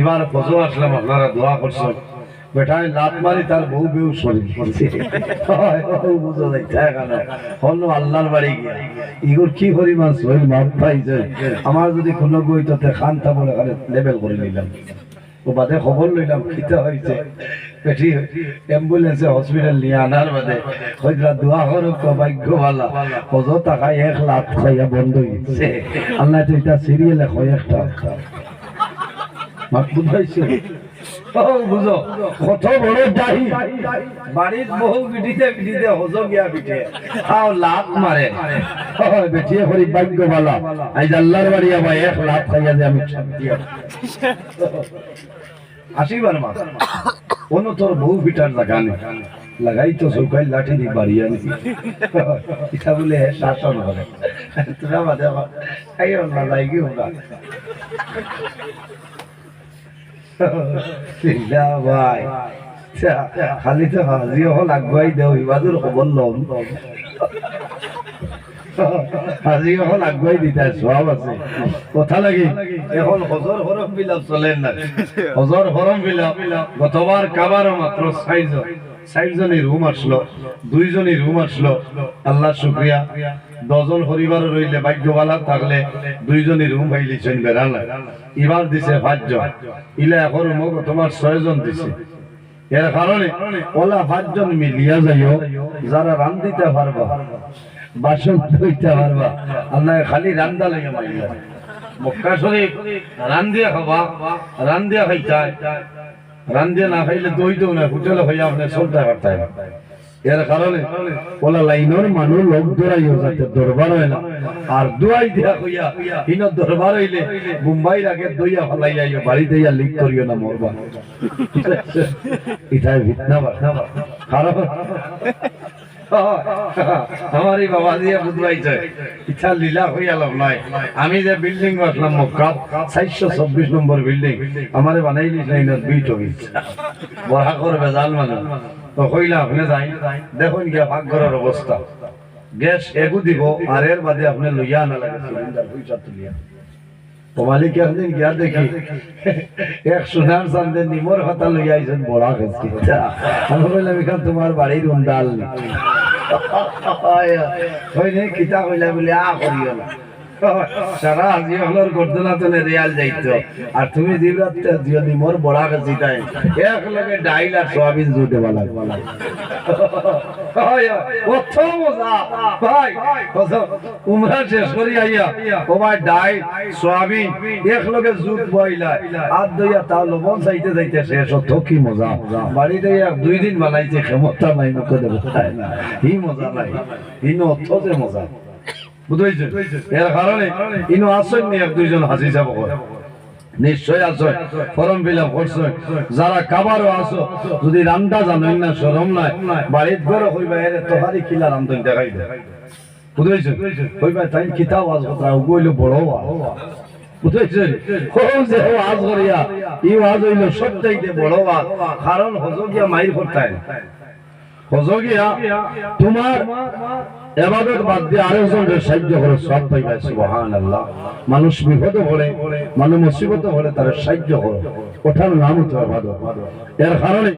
এবার ফজো আসলাম, আপনারা দোয়া করছেন। বেটায় লাত মারি তার বউ বেউ শরীর কি পরিমাণ শরীর মাপ পাইছে? আমার যদি কোনো বই তাতে খান্তা বলে লেবেল করে নিলাম। ও বাদে খবর লইলাম খিতে হয়েছে কত এক বন্ধ হয়েছে আল্লাহ এটা সিরিয়ালে হয় একটা। বুঝো, কত বহু বিটিতে বিটিতে হজো বিটে খাও লাভ মারে। বেটিয়ে করি ভাগ্য ভালা। এক লাখ খাইয়া যে আমি। আসিবার মা কোনো তোর বউ ফিটার লাগানে লাগাই তো সৌকাই লাঠি দি বাড়ি আনি ইটা বলে শাসন করে। তোরা বাদে লাগি ওরা ভাই। চা, খালি তো হাজি হল আগুয়াই দেও ইবাদুর খবর লম। হাজি হল আগুয়াই দিতে সব আছে। কথা লাগি এখন হজর হরম বিলাপ চলেন না হজর হরম বিলাপ গতবার কাবারও মাত্র সাইজন সাইজনই রুম আসলো দুইজনই রুম আসলো আল্লাহ শুক্রিয়া দজন পরিবার রইলে ভাগ্যবালা থাকলে দুইজনই রুম পাইলিছেন বেড়ালে এবার দিছে পাঁচজন। ইলে এখন রুমক তোমার ছয়জন দিছে। এর কারণে ওলা পাঁচজন মিলিয়া যাইও, যারা রান্দিতে পারবা, বাসন ধুইতে পারবা, আল্লাহ খালি রান্দা লাগে মাইলা মক্কা শরীফ রান্দিয়া খাবা রান্দিয়া খাইতায়। রান্দিয়া না খাইলে দই তো না, হোটেলে হইয়া আপনি চলতে পারতায়। এর কারণে ওলা লাইনের মানুষ লোক দৌড়াইও যাতে দরবার হয় না। আর দুয়াই দিয়া হইয়া হিন দরবার হইলে মুম্বাই আগে দইয়া ফলাই যাইও বাড়িতে ইয়া লিক করিও না মরবা। এটাই ভিতনা বাসনা কারণ আমার বাবা দিয়ে বুঝবাইছে ইচ্ছা লীলা হইয়া লাভ নাই। আমি যে বিল্ডিং বসলাম মক্কা চারশো চব্বিশ নম্বর বিল্ডিং আমারে বানাই নাই দুই টবি বড়া করে বেজাল মানে তো কইলা, আপনি যাই। দেখুন গিয়া পাকঘরের অবস্থা। গ্যাস এগু দিব, আর এর বাদে আপনি লইয়া না লাগে, সিলিন্ডার পয়সা তুলিয়া। মালিক একদিন গিয়া দেখি। এক সুনাম সামনে নিমর কথা লইয়া আইছেন, বড়া খেসকি। আমি বললাম, এখান তোমার বাড়ির উন্ডাল। হয় নে কিতা কইলা বলে আ করিও না। সারা আজি হলর গর্দনা তলে রেয়াল যাইতো। আর তুমি দিবরাতে দিও নিমর বড়া খেসি তাই এক লগে ডাইল আর সোয়াবিন জুটে বালা মজা ভাই উমরা শেষ করি আইয়া। ও ভাই ডাই সোয়াবিন এক লগে জুট বইলা আর দইয়া তা লবণ চাইতে যাইতে শেষ হতো কি মজা। বাড়িতে এক দুই দিন বানাইছে ক্ষমতা নাই মুখে দেবো। না হি মজা নাই। ইনো অর্থ যে মজা। বুঝাইছে দুইজন যাব নিশ্চয় আছো ফরম ফিল আপ যারা কাবারও আছো, যদি রান্দা জানোই না, শরম নাই বাড়িত গরো হইবা এর তোহারি কিলা দেখাই দে তাই কিতাব আজ কথা বড় ই আওয়াজ কারণ হজগিয়া মাইর করতায় হজগিয়া এবাদত বাদ সাহায্য করে হলে মানুষ হলে তার সাহায্য করো। ওঠার নাম হচ্ছে এবাদত। এর কারণে